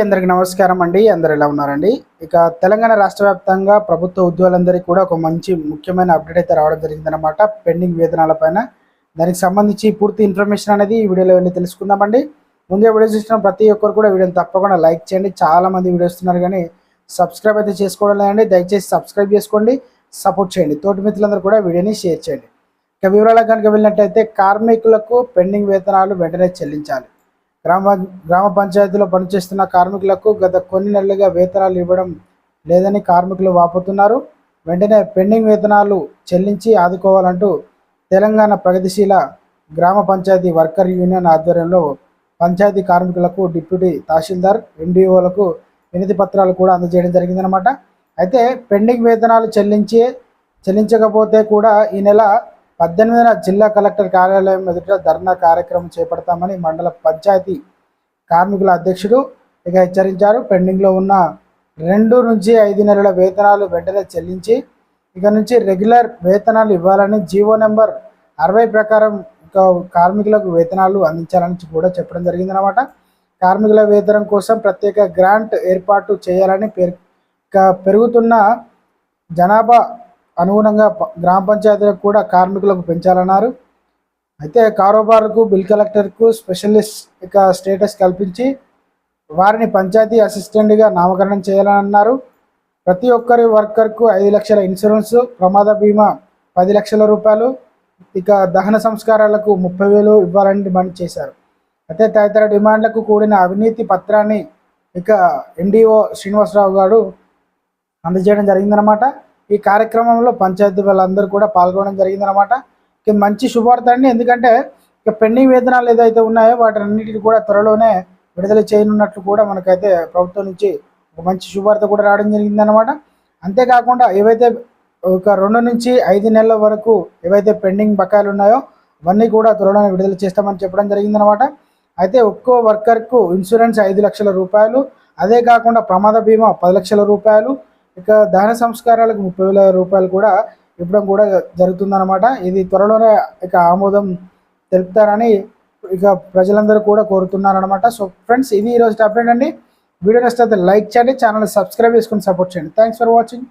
అందరికి నమస్కారం అండి. అందరు ఎలా ఉన్నారండి? ఇక తెలంగాణ రాష్ట్ర వ్యాప్తంగా ప్రభుత్వ ఉద్యోగులందరికీ కూడా ఒక మంచి ముఖ్యమైన అప్డేట్ అయితే రావడం జరిగిందనమాట పెండింగ్ వేతనాల పైన. దానికి సంబంధించి పూర్తి ఇన్ఫర్మేషన్ అనేది ఈ వీడియోలో వెళ్ళి తెలుసుకుందామండి. ముందే వీడియో చూసిన ప్రతి ఒక్కరు కూడా వీడియోని తప్పకుండా లైక్ చేయండి. చాలా మంది వీడియో వస్తున్నారు కానీ సబ్స్క్రైబ్ అయితే చేసుకోవడం లేదండి. దయచేసి సబ్స్క్రైబ్ చేసుకోండి. సపోర్ట్ చేయండి. తోటి మిత్రులందరూ కూడా వీడియోని షేర్ చేయండి. ఇక వివరాలకు కనుక వెళ్ళినట్టయితే కార్మికులకు పెండింగ్ వేతనాలు వెంటనే చెల్లించాలి. గ్రామ గ్రామ పంచాయతీలో పనిచేస్తున్న కార్మికులకు గత కొన్ని నెలలుగా వేతనాలు ఇవ్వడం లేదని కార్మికులు వాపోతున్నారు. వెంటనే పెండింగ్ వేతనాలు చెల్లించి ఆదుకోవాలంటూ తెలంగాణ ప్రగతిశీల గ్రామ పంచాయతీ వర్కర్ యూనియన్ ఆధ్వర్యంలో పంచాయతీ కార్మికులకు డిప్యూటీ తహసీల్దార్ ఎండిఓలకు వినతి పత్రాలు కూడా అందజేయడం జరిగిందనమాట అయితే పెండింగ్ వేతనాలు చెల్లించి చెల్లించకపోతే కూడా ఈ నెల పద్దెనిమిదిన జిల్లా కలెక్టర్ కార్యాలయం ఎదుట ధర్నా కార్యక్రమం చేపడతామని మండల పంచాయతీ కార్మికుల అధ్యక్షుడు ఇక హెచ్చరించారు. పెండింగ్లో ఉన్న రెండు నుంచి ఐదు నెలల వేతనాలు వెంటనే చెల్లించి ఇక నుంచి రెగ్యులర్ వేతనాలు ఇవ్వాలని జీవో నెంబర్ అరవై ప్రకారం కార్మికులకు వేతనాలు అందించాలని కూడా చెప్పడం జరిగిందనమాట కార్మికుల వేతనం కోసం ప్రత్యేక గ్రాంట్ ఏర్పాటు చేయాలని పెరుగుతున్న జనాభా అనుగుణంగా గ్రామ పంచాయతీలకు కూడా కార్మికులకు పెంచాలన్నారు. అయితే కారోబార్కు బిల్ కలెక్టర్కు స్పెషలిస్ట్ ఇక స్టేటస్ కల్పించి వారిని పంచాయతీ అసిస్టెంట్గా నామకరణం చేయాలని అన్నారు ప్రతి ఒక్కరి వర్కర్కు ఐదు లక్షల ఇన్సూరెన్స్ ప్రమాద బీమా పది లక్షల రూపాయలు ఇక దహన సంస్కారాలకు ముప్పై వేలు ఇవ్వాలని డిమాండ్ చేశారు. అయితే తదితర డిమాండ్లకు కూడిన అవినీతి పత్రాన్ని ఇక ఎండిఓ శ్రీనివాసరావు గారు అందజేయడం జరిగిందనమాట ఈ కార్యక్రమంలో పంచాయతీ వాళ్ళందరూ కూడా పాల్గొనడం జరిగిందనమాట ఇది మంచి శుభార్త అండి ఎందుకంటే ఇక పెండింగ్ వేతనాలు ఏదైతే ఉన్నాయో వాటన్నిటిని కూడా త్వరలోనే విడుదల చేయనున్నట్లు కూడా మనకైతే ప్రభుత్వం నుంచి ఒక మంచి శుభార్త కూడా రావడం జరిగిందనమాట అంతేకాకుండా ఏవైతే ఒక రెండు నుంచి ఐదు నెలల వరకు ఏవైతే పెండింగ్ బకాయిలు ఉన్నాయో అవన్నీ కూడా త్వరలోనే విడుదల చేస్తామని చెప్పడం జరిగిందనమాట అయితే ఒక్కో వర్కర్కు ఇన్సూరెన్స్ ఐదు లక్షల రూపాయలు అదే కాకుండా ప్రమాద బీమా పది లక్షల రూపాయలు ఇక దహన సంస్కారాలకు ముప్పై వేల రూపాయలు కూడా ఇవ్వడం కూడా జరుగుతుందన్నమాట. ఇది త్వరలోనే ఇక ఆమోదం తెలుపుతారని ఇక ప్రజలందరూ కూడా కోరుతున్నారనమాట సో ఫ్రెండ్స్ ఇది ఈరోజు అప్డేట్ అండి. వీడియో నచ్చితే లైక్ చేయండి ఛానల్ సబ్స్క్రైబ్ చేసుకుని సపోర్ట్ చేయండి. Thanks for watching